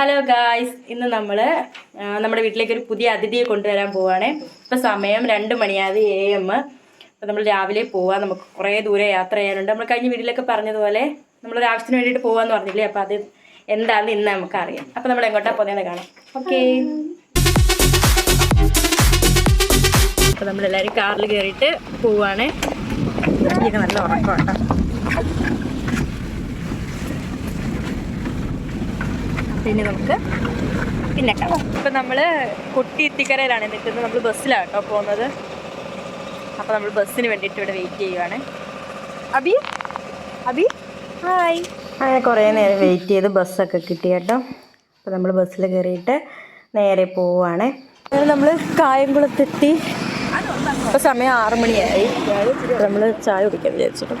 Hello guys ഇന്ന് നമ്മൾ നമ്മുടെ വീട്ടിലേക്ക് ഒരു പുതിയ അതിഥിയെ കൊണ്ടുവരാൻ പോവാണ്. ഇപ്പം സമയം രണ്ട് മണിയാത് എ എം. അപ്പം നമ്മൾ രാവിലെ പോവാം. നമുക്ക് കുറേ ദൂരെ യാത്ര ചെയ്യാനുണ്ട്. നമ്മൾ കഴിഞ്ഞ വീട്ടിലൊക്കെ പറഞ്ഞതുപോലെ നമ്മളൊരു ആവശ്യത്തിന് വേണ്ടിയിട്ട് പോകാമെന്ന് പറഞ്ഞില്ലേ? അപ്പോൾ അത് എന്താണെന്ന് ഇന്ന് നമുക്കറിയാം. അപ്പോൾ നമ്മൾ എങ്ങോട്ടാ പോകുന്നതെന്ന് കാണാം. ഓക്കെ അപ്പോൾ നമ്മളെല്ലാവരും കാറിൽ കയറിയിട്ട് ഇതൊക്കെ നല്ല ഉറക്കം പിന്നെ നമുക്ക് പിന്നെ കാണാം ഇപ്പം നമ്മൾ കുട്ടി എത്തിക്കരയിലാണ് നിൽക്കുന്നത്. നമ്മൾ ബസ്സിലാണ് കേട്ടോ പോകുന്നത്. അപ്പോൾ നമ്മൾ ബസ്സിന് വേണ്ടിയിട്ട് ഇവിടെ വെയിറ്റ് ചെയ്യുവാണ്. അബി? അബി? ഹായ് അങ്ങനെ കുറേ നേരം വെയിറ്റ് ചെയ്ത് ബസ്സൊക്കെ കിട്ടി കേട്ടോ. അപ്പോൾ നമ്മൾ ബസ്സിൽ കയറിയിട്ട് നേരെ പോവുകയാണ് അങ്ങനെ നമ്മൾ കായംകുളത്തെത്തി. ഇപ്പോൾ സമയം ആറ് മണിയായി. നമ്മൾ ചായ കുടിക്കാൻ വിചാരിച്ചിട്ടു.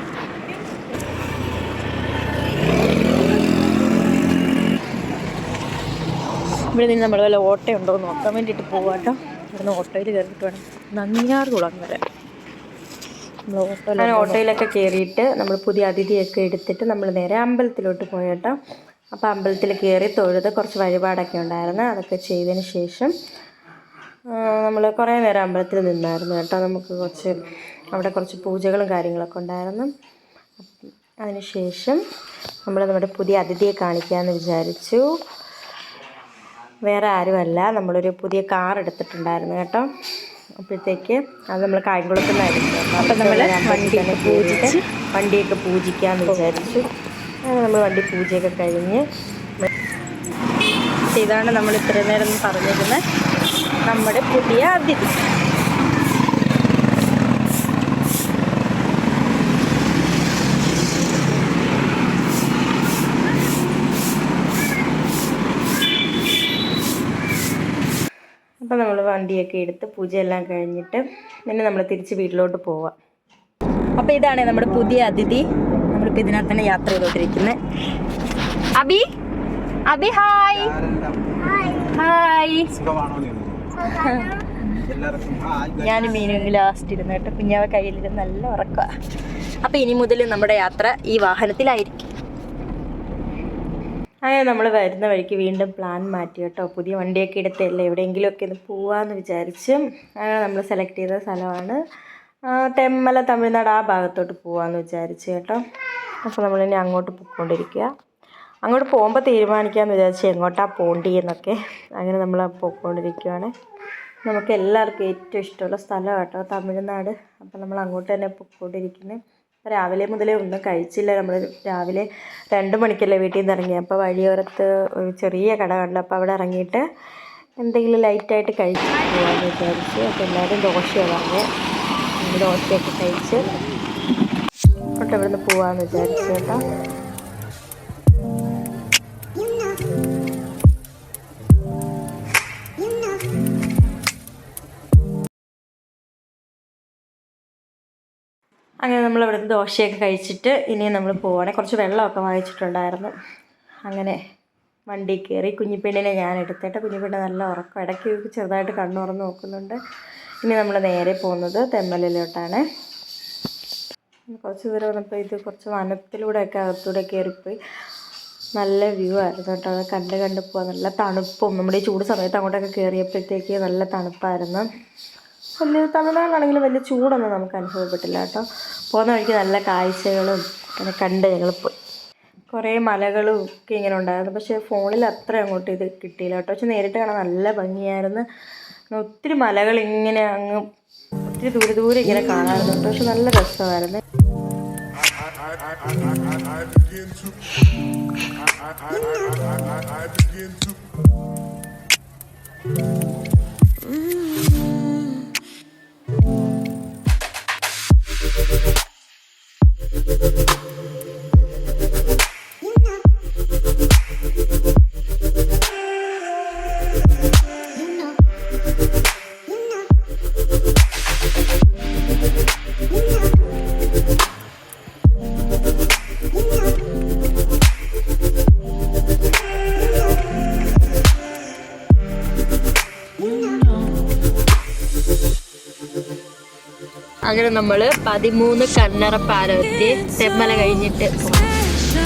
ഇവിടെ നിന്ന് നമ്മൾ വല്ല ഓട്ടോ ഉണ്ടോ എന്ന് നോക്കാൻ വേണ്ടിയിട്ട് പോവാട്ടോ ഇവിടുന്ന് ഓട്ടോയിൽ കയറിയിട്ട് വേണം. നന്ദിയാർ തുടങ്ങി വരെ അങ്ങനെ ഓട്ടോയിലൊക്കെ കയറിയിട്ട് നമ്മൾ പുതിയ അതിഥിയൊക്കെ എടുത്തിട്ട് നമ്മൾ നേരെ അമ്പലത്തിലോട്ട് പോയട്ടോ അപ്പോൾ അമ്പലത്തിൽ കയറി തൊഴുത് കുറച്ച് വഴിപാടൊക്കെ ഉണ്ടായിരുന്നു. അതൊക്കെ ചെയ്തതിന് ശേഷം നമ്മൾ കുറേ നേരം അമ്പലത്തിൽ നിന്നായിരുന്നു കേട്ടോ. നമുക്ക് കുറച്ച് അവിടെ കുറച്ച് പൂജകളും കാര്യങ്ങളൊക്കെ ഉണ്ടായിരുന്നു. അതിനുശേഷം നമ്മൾ നമ്മുടെ പുതിയ അതിഥിയെ കാണിക്കാമെന്ന് വിചാരിച്ചു. വേറെ ആരുമല്ല. നമ്മളൊരു പുതിയ കാർ എടുത്തിട്ടുണ്ടായിരുന്നു കേട്ടോ. അപ്പോഴത്തേക്ക് അത് നമ്മൾ കായംകുളത്ത് നിന്നായിരുന്നു അപ്പം നമ്മൾ വണ്ടിയൊക്കെ പൂജിച്ച് വണ്ടിയൊക്കെ പൂജിക്കാമെന്ന് വിചാരിച്ചു. അങ്ങനെ നമ്മൾ വണ്ടി പൂജയൊക്കെ കഴിഞ്ഞ് ഇതാണ് നമ്മൾ ഇത്രയും നേരം പറഞ്ഞിരുന്ന നമ്മുടെ പുതിയ അതിഥി. അപ്പം നമ്മൾ വണ്ടിയൊക്കെ എടുത്ത് പൂജയെല്ലാം കഴിഞ്ഞിട്ട് പിന്നെ നമ്മൾ തിരിച്ച് വീട്ടിലോട്ട് പോവാം. അപ്പോൾ ഇതാണ് നമ്മുടെ പുതിയ അതിഥി. നമ്മളിപ്പോൾ ഇതിനകത്ത് തന്നെ യാത്ര ചെയ്തോണ്ടിരിക്കുന്നത് അബി? അബി ഹായ് ഹായ് ഞാൻ മീനും ലാസ്റ്റ് ഇരുന്ന് കേട്ടോ. കുഞ്ഞാവ കയ്യിലിരുന്ന് നല്ല ഉറക്കുക അപ്പോൾ ഇനി മുതൽ നമ്മുടെ യാത്ര ഈ വാഹനത്തിലായിരിക്കും. അങ്ങനെ നമ്മൾ വരുന്ന വഴിക്ക് വീണ്ടും പ്ലാൻ മാറ്റി കേട്ടോ. പുതിയ വണ്ടിയൊക്കെ എടുത്തല്ലേ? എവിടെയെങ്കിലുമൊക്കെ ഒന്ന് പോവാമെന്ന് വിചാരിച്ച് അങ്ങനെ നമ്മൾ സെലക്ട് ചെയ്ത സ്ഥലമാണ്. തെമ്മല തമിഴ്നാട് ആ ഭാഗത്തോട്ട് പോവാമെന്ന് വിചാരിച്ച് കേട്ടോ. അപ്പോൾ നമ്മളിനി അങ്ങോട്ട് പോയിക്കൊണ്ടിരിക്കുക അങ്ങോട്ട് പോകുമ്പോൾ തീരുമാനിക്കാമെന്ന് വിചാരിച്ച് എങ്ങോട്ടാണ് പോകേണ്ടി എന്നൊക്കെ അങ്ങനെ നമ്മൾ പോയിക്കൊണ്ടിരിക്കുകയാണ് നമുക്ക് എല്ലാവർക്കും ഏറ്റവും ഇഷ്ടമുള്ള സ്ഥലമാണ് കേട്ടോ തമിഴ്നാട്. അപ്പോൾ നമ്മൾ അങ്ങോട്ട് തന്നെ പോയിക്കൊണ്ടിരിക്കുന്നത് രാവിലെ മുതലേ ഒന്നും കഴിച്ചില്ല. നമ്മൾ രാവിലെ രണ്ട് മണിക്കല്ലേ വീട്ടിൽ നിന്ന് ഇറങ്ങി. അപ്പോൾ വഴിയോരത്ത് ഒരു ചെറിയ കട കണ്ടു. അപ്പോൾ അവിടെ ഇറങ്ങിയിട്ട് എന്തെങ്കിലും ലൈറ്റായിട്ട് കഴിച്ച് പോകാമെന്ന് വിചാരിച്ച്. അപ്പോൾ എല്ലാവരും ദോശയാണ് പറഞ്ഞത് ദോശയൊക്കെ കഴിച്ച് തൊട്ട് ഇവിടുന്ന് പോകാമെന്ന് വിചാരിച്ചു കേട്ടോ. അങ്ങനെ നമ്മൾ ഇവിടുന്ന് ദോശയൊക്കെ കഴിച്ചിട്ട് ഇനി നമ്മൾ പോവാണ്. കുറച്ച് വെള്ളമൊക്കെ വാങ്ങിച്ചിട്ടുണ്ടായിരുന്നു. അങ്ങനെ വണ്ടി കയറി കുഞ്ഞിപ്പെണ്ണിനെ ഞാൻ എടുത്തിട്ട് കുഞ്ഞിപ്പെണ്ണ് നല്ല ഉറക്കം ഇടയ്ക്ക് ചെറുതായിട്ട് കണ്ണുറന്ന് നോക്കുന്നുണ്ട്. ഇനി നമ്മൾ നേരെ പോകുന്നത് തെമ്മലിലോട്ടാണ്. കുറച്ച് ദൂരം വന്നപ്പോൾ ഇത് കുറച്ച് വനത്തിലൂടെയൊക്കെ അകത്തൂടെ കയറിപ്പോയി. നല്ല വ്യൂ ആയിരുന്നു കേട്ടോ. അത് കണ്ട് കണ്ട് പോകാൻ നല്ല തണുപ്പും. നമ്മുടെ ഈ ചൂട് സമയത്ത് അങ്ങോട്ടൊക്കെ കയറിയപ്പോഴത്തേക്ക് നല്ല തണുപ്പായിരുന്നു. വലിയ തമിഴ്നാട്ടിലാണെങ്കിലും വലിയ ചൂടൊന്നും നമുക്ക് അനുഭവപ്പെട്ടില്ല കേട്ടോ. പോകുന്ന വഴിക്ക് നല്ല കാഴ്ചകളും അങ്ങനെ കണ്ട് ഞങ്ങൾ പോയി. കുറേ മലകളും ഒക്കെ ഇങ്ങനെ ഉണ്ടായിരുന്നു. പക്ഷേ ഫോണിൽ അത്ര അങ്ങോട്ട് ഇത് കിട്ടിയില്ല കേട്ടോ. പക്ഷെ നേരിട്ട് കാണാൻ നല്ല ഭംഗിയായിരുന്നു. ഒത്തിരി മലകൾ ഇങ്ങനെ അങ്ങ് ഒത്തിരി ദൂരെ ദൂരെ ഇങ്ങനെ കാണാറുണ്ട് കേട്ടോ. പക്ഷെ നല്ല രസമായിരുന്നു. To അങ്ങനെ നമ്മൾ പതിമൂന്ന് കണ്ണറ പാലമെത്തി തെമ്മല കഴിഞ്ഞിട്ട്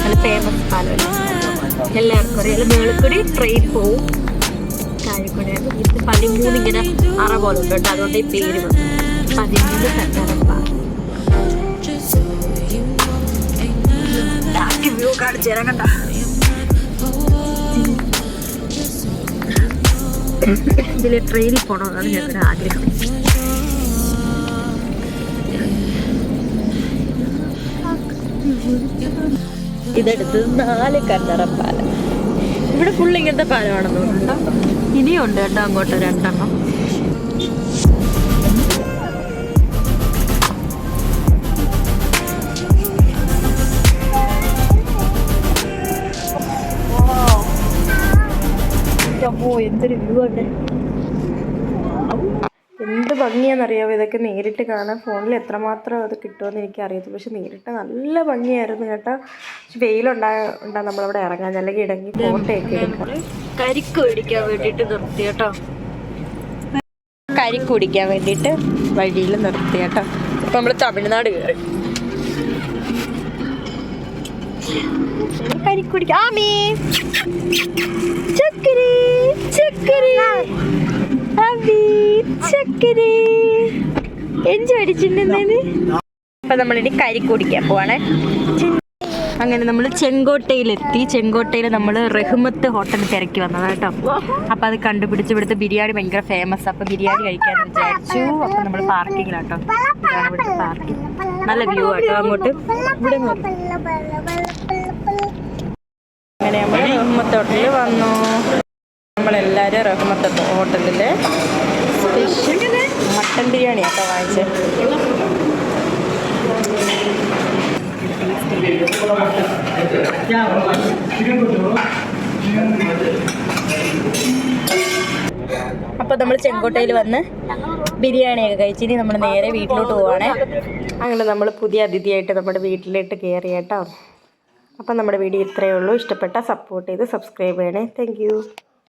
നല്ല ഫേമസ് പാലമല്ലേ എല്ലാവർക്കും അറിയാം. മേളിക്കൂടി ട്രെയിൻ പോവും. കാഴിക്കൂടെ ഇത് പതിമൂന്ന് ഇങ്ങനെ അറ പോലെ ഉണ്ട് കേട്ടോ. അതുകൊണ്ട് ഈ പേര് പതിമൂന്ന് കണ്ണറ ഇതിലെ ട്രെയിനിൽ പോകണമെന്നാണ് ഞങ്ങളുടെ ആഗ്രഹം. ഇതെടുത്ത് നാല് കല്ലറ പാലം. ഇവിടെ ഫുൾ ഇങ്ങനത്തെ പാലമാണെന്ന് തോന്നുന്നുണ്ടോ ഇനിയുണ്ട് കേട്ടോ അങ്ങോട്ട് രണ്ടെണ്ണം. അപ്പോ എന്തൊരു വ്യൂ ആണ് എന്ത് ഭംഗിയാണെന്നറിയാമോ ഇതൊക്കെ നേരിട്ട് കാണാൻ ഫോണിൽ എത്രമാത്രം അത് കിട്ടുമെന്ന് എനിക്ക് അറിയത്തില്ല പക്ഷെ നേരിട്ട് നല്ല ഭംഗിയായിരുന്നു കേട്ടോ. പക്ഷെ വെയിലുണ്ടാ ഉണ്ടാ നമ്മളവിടെ ഇറങ്ങാൻ. അല്ലെങ്കിൽ ഇടങ്ങി ഫോട്ടോയൊക്കെ എടുക്കാം. കരിക്ക് മേടിക്കാൻ വേണ്ടിയിട്ട് നിർത്തി കേട്ടോ. കരിക്ക് കുടിക്കാൻ വേണ്ടിയിട്ട് വഴിയിൽ നിർത്തി കേട്ടോ. ഇപ്പം നമ്മൾ തമിഴ്നാട് കയറി. കരിക്ക് കുടിക്കാം ആമീ ചക്കരി ചക്കരി. അബി ചക്കരി. എൻജോയ് അടിച്ചിട്ടുണ്ടെന്ന്? അപ്പൊ നമ്മളിനി കരിക്ക് കുടിക്കാൻ പോവാണേ. അങ്ങനെ നമ്മൾ ചെങ്കോട്ടയിലെത്തി. ചെങ്കോട്ടയിൽ നമ്മൾ റഹ്മത്ത് ഹോട്ടൽ തിരക്കി വന്നതാണ് കേട്ടോ. അപ്പോൾ അത് കണ്ടുപിടിച്ച് ഇവിടുത്തെ ബിരിയാണി ഭയങ്കര ഫേമസ് അപ്പോൾ ബിരിയാണി കഴിക്കാൻ വിചാരിച്ചു. അപ്പോൾ നമ്മൾ പാർക്കിങ്ങിലാട്ടോ നല്ല വ്യൂ ആട്ടോ അങ്ങോട്ട്. ഇവിടെ അങ്ങനെ നമ്മൾ റഹ്മത്ത് ഹോട്ടലിൽ വന്നു. നമ്മളെല്ലാവരും റഹ്മത്ത് ബിരിയാണി വാങ്ങിച്ച്. വാങ്ങിച്ചത് അപ്പോൾ നമ്മൾ ചെങ്കോട്ടയിൽ വന്ന് ബിരിയാണിയൊക്കെ കഴിച്ച് ഇനി നമ്മൾ നേരെ വീട്ടിലോട്ട് പോവാണേ. അങ്ങനെ നമ്മൾ പുതിയ അതിഥിയായിട്ട് നമ്മുടെ വീട്ടിലോട്ട് കയറി കേട്ടോ അപ്പം നമ്മുടെ വീഡിയോ ഇത്രയേ ഉള്ളൂ. ഇഷ്ടപ്പെട്ട സപ്പോർട്ട് ചെയ്ത് സബ്സ്ക്രൈബ് ചെയ്യണേ. താങ്ക്